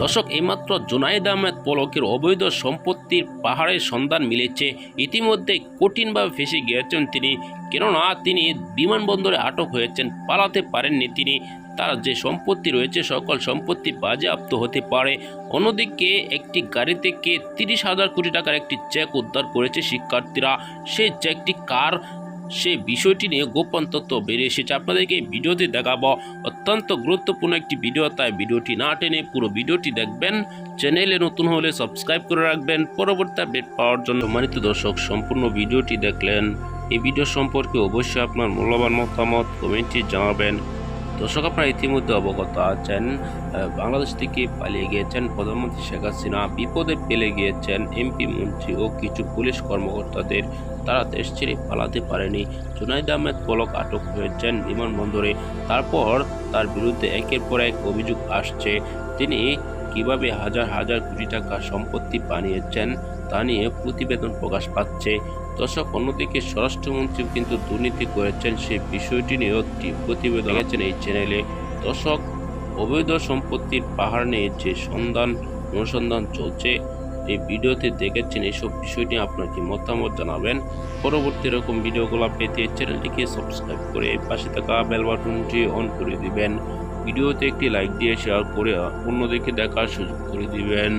দর্শক, এইমাত্র জোনাইদ আহমেদ পলকের অবৈধ সম্পত্তির পাহাড়ের সন্ধান মিলেছে। ইতিমধ্যে কঠিনভাবে ফেসে গিয়েছেন তিনি। কেননা, তিনি বিমানবন্দরে আটক হয়েছেন, পালাতে পারেননি তিনি। তার যে সম্পত্তি রয়েছে, সকল সম্পত্তি বাজেয়াপ্ত হতে পারে। অন্যদিকে, একটি গাড়ি থেকে তিরিশ হাজার কোটি টাকার একটি চেক উদ্ধার করেছে শিক্ষার্থীরা। সেই চেকটি কার সে বিষয়টি নিয়ে গোপন তথ্য বেরিয়ে এসেছে। আপনাদেরকে ভিডিওতে দেখাবো অত্যন্ত গুরুত্বপূর্ণ একটি ভিডিও। তাই ভিডিওটি না টেনে পুরো ভিডিওটি দেখবেন। চ্যানেলে নতুন হলে সাবস্ক্রাইব করে রাখবেন। পরবর্তী আপডেট পাওয়ার জন্য মানিত দর্শক, সম্পূর্ণ ভিডিওটি দেখলেন। এই ভিডিও সম্পর্কে অবশ্যই আপনার মূল্যবান মতামত কমেন্টে জানাবেন। দর্শক আপনারা ইতিমধ্যে অবগত আছেন বাংলাদেশ থেকে পালিয়ে গিয়েছেন প্রধানমন্ত্রী শেখ হাসিনা, বিপদে পেলে গিয়েছেন এমপি মন্ত্রী ও কিছু পুলিশ কর্মকর্তাদের। তারা দেশ ছেড়ে পালাতে পারেনি। জুনাইদ আহমেদ পলক আটক হয়েছেন বিমানবন্দরে। তারপর তার বিরুদ্ধে একের পর এক অভিযোগ আসছে। তিনি কীভাবে হাজার হাজার কোটি টাকা সম্পত্তি বানিয়েছেন তা নিয়ে প্রতিবেদন প্রকাশ পাচ্ছে। দর্শক, অন্যদিকে স্বরাষ্ট্রমন্ত্রী কিন্তু দুর্নীতি করেছেন সেই বিষয়টি নিয়েও একটি প্রতিবেদন দেখেছেন এই চ্যানেলে। দর্শক, অবৈধ সম্পত্তির পাহাড় নিয়ে যে সন্ধান, অনুসন্ধান চলছে, এই ভিডিওতে দেখেছেন এইসব বিষয় নিয়ে আপনার কি মতামত জানাবেন? পরবর্তী এরকম ভিডিওগুলো পেতে চ্যানেলটিকে সাবস্ক্রাইব করে পাশে থাকা বেল বাটনটি অন করে দিবেন। ভিডিওতে একটি লাইক দিয়ে শেয়ার করে অন্যদিকে দেখার সুযোগ করে দিবেন।